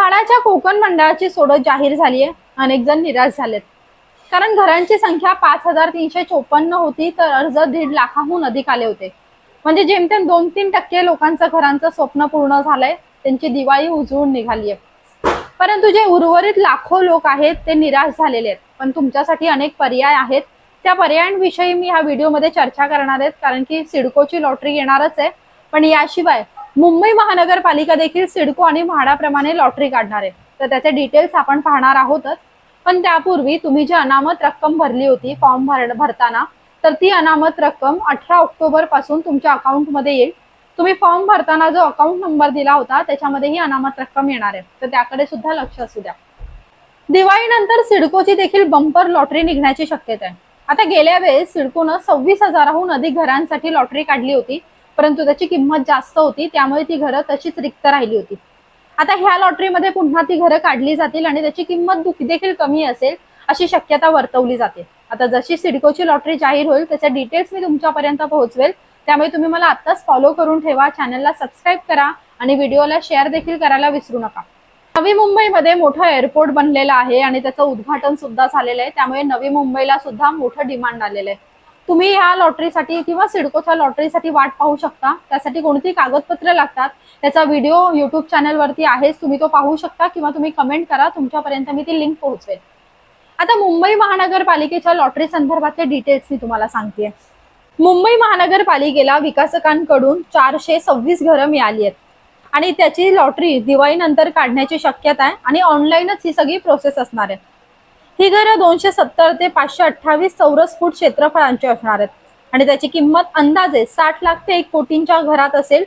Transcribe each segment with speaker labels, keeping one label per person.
Speaker 1: म्हाडाच्या कोकण मंडळाची सोडत जाहीर झाली आहे अनेक जण निराश झालेत. कारण घरांची संख्या पाच हजार तीनशे चोपन्न होती तर अर्ज दीड लाखाहून अधिक आले होते. म्हणजे जेमतेम दोन तीन टक्के लोकांचं घरांचं स्वप्न पूर्ण झालंय त्यांची दिवाळी उजळून निघाली आहे परंतु जे उर्वरित लाखो लोक आहेत ते निराश झालेले आहेत. पण तुमच्यासाठी अनेक पर्याय आहेत. त्या पर्यायांविषयी मी ह्या व्हिडिओमध्ये चर्चा करणार आहेत कारण की सिडकोची लॉटरी येणारच आहे. पण याशिवाय मुंबई महानगरपालिका देखील सिडको आणि म्हाडाप्रमाणे लॉटरी काढणार आहे. तर त्याचे डिटेल्स आपण पाहणार आहोतच. पण त्यापूर्वी तुम्ही जी अनामत रक्कम भरली होती फॉर्म भर भरताना तर ती अनामत रक्कम अठरा ऑक्टोबरपासून तुमच्या अकाउंटमध्ये येईल. तुम्ही फॉर्म भरताना जो अकाउंट नंबर दिला होता त्याच्यामध्ये ही अनामत रक्कम येणार आहे. तर त्याकडे सुद्धा लक्ष असू द्या. दिवाळीनंतर सिडकोची देखील बंपर लॉटरी निघण्याची शक्यता आहे. आता गेल्या वेळेस सिडकोनं सव्वीस हजाराहून अधिक घरांसाठी लॉटरी काढली होती. परंतु त्याची किंमत जास्त होती त्यामुळे ती घरं तशीच रिक्त राहिली होती. आता ह्या लॉटरीमध्ये पुन्हा ती घरं काढली जातील आणि त्याची किंमत देखील कमी असेल अशी शक्यता वर्तवली जाते. आता जशी सिडकोची लॉटरी जाहीर होईल त्याच्या डिटेल्स मी तुमच्यापर्यंत पोहोचवेल. त्यामुळे तुम्ही मला आत्ताच फॉलो करून ठेवा चॅनलला सबस्क्राईब करा आणि व्हिडिओला शेअर देखील करायला विसरू नका. नवी मुंबईमध्ये मोठं एअरपोर्ट बनलेलं आहे आणि त्याचं उद्घाटन सुद्धा झालेलं आहे. त्यामुळे नवी मुंबईला सुद्धा मोठं डिमांड आलेलं आहे. तुम्ही ह्या लॉटरीसाठी किंवा सिडकोच्या लॉटरीसाठी वाट पाहू शकता. त्यासाठी कोणती कागदपत्र लागतात? त्याचा व्हिडिओ युट्यूब चॅनलवरती आहेच. तुम्ही तो पाहू शकता किंवा तुम्ही कमेंट करा. तुमच्यापर्यंत मी ती लिंक पोहोचवेल आता मुंबई महानगरपालिकेच्या लॉटरी संदर्भातले डिटेल्स मी तुम्हाला सांगते मुंबई महानगरपालिकेला विकासकांकडून चारशे सव्वीस घरं मिळाली आहेत. आणि त्याची लॉटरी दिवाळीनंतर काढण्याची शक्यता आहे. आणि ऑनलाईनच ही सगळी प्रोसेस असणार आहे. ही घरं दोनशे सत्तर ते पाचशे अठ्ठावीस चौरस फूट क्षेत्रफळांची असणार आहेत. आणि त्याची किंमत अंदाजे साठ लाख ते एक कोटींच्या घरात असेल.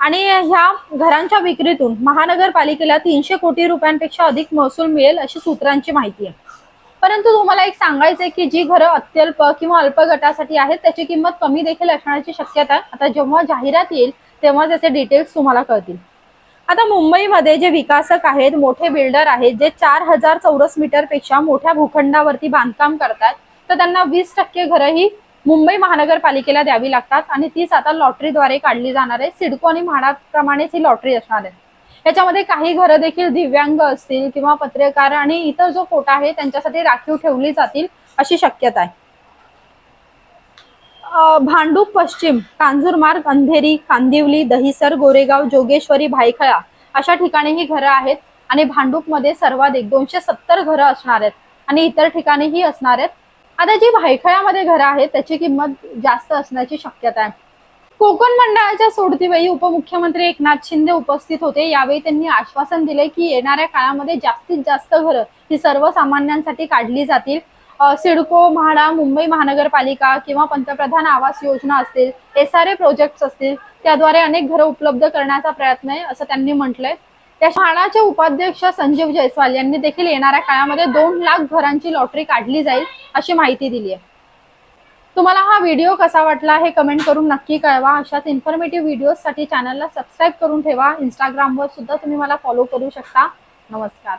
Speaker 1: आणि ह्या घरांच्या विक्रीतून महानगरपालिकेला तीनशे कोटी रुपयांपेक्षा अधिक महसूल मिळेल अशी सूत्रांची माहिती आहे. परंतु तुम्हाला एक सांगायचंय की जी घरं अत्यल्प किंवा अल्प गटासाठी आहेत त्याची किंमत कमी देखील असण्याची शक्यता आहे आता जेव्हा जाहिरात येईल तेव्हा त्याचे डिटेल्स तुम्हाला कळतील. आता मुंबईमध्ये जे विकासक आहेत मोठे बिल्डर आहेत जे चार हजार चौरस मीटरपेक्षा मोठ्या भूखंडावरती बांधकाम करतात तर त्यांना वीस टक्के घरं ही मुंबई महानगरपालिकेला द्यावी लागतात आणि तीच आता लॉटरीद्वारे काढली जाणार आहे. सिडको आणि म्हाडाप्रमाणेच ही लॉटरी असणार आहे. याच्यामध्ये काही घरं देखील दिव्यांग असतील किंवा पत्रकार आणि इतर जो कोटा आहे त्यांच्यासाठी राखीव ठेवली जातील अशी शक्यता आहे. भांडूप पश्चिम कांजूरमार्ग अंधेरी कांदिवली दहिसर गोरेगाव जोगेश्वरी भायखळा अशा ठिकाणी ही घरं आहेत आणि भांडूपमध्ये सर्वाधिक दोनशे सत्तर घरं असणार आहेत आणि इतर ठिकाणीही असणार आहेत. आता जी भायखळ्यामध्ये घरं आहेत त्याची किंमत जास्त असण्याची शक्यता आहे. कोकण मंडळाच्या सोडतीवेळी उपमुख्यमंत्री एकनाथ शिंदे उपस्थित होते. यावेळी त्यांनी आश्वासन दिले की येणाऱ्या काळामध्ये जास्तीत जास्त घरं ही सर्वसामान्यांसाठी काढली जातील. सिडको म्हाडा मुंबई महानगरपालिका किंवा पंतप्रधान आवास योजना असतील एस आर ए प्रोजेक्ट असतील त्याद्वारे अनेक घरं उपलब्ध करण्याचा प्रयत्न आहे असं त्यांनी म्हटलंय. त्या म्हाडाचे उपाध्यक्ष संजीव जयस्वाल यांनी देखील येणाऱ्या काळामध्ये दोन लाख घरांची लॉटरी काढली जाईल अशी माहिती दिली आहे. तुम्हाला हा व्हिडिओ कसा वाटला हे कमेंट करून नक्की कळवा. अशाच इन्फॉर्मेटिव्ह व्हिडिओजसाठी चॅनलला सबस्क्राईब करून ठेवा. इंस्टाग्रामवर सुद्धा तुम्ही मला फॉलो करू शकता. नमस्कार.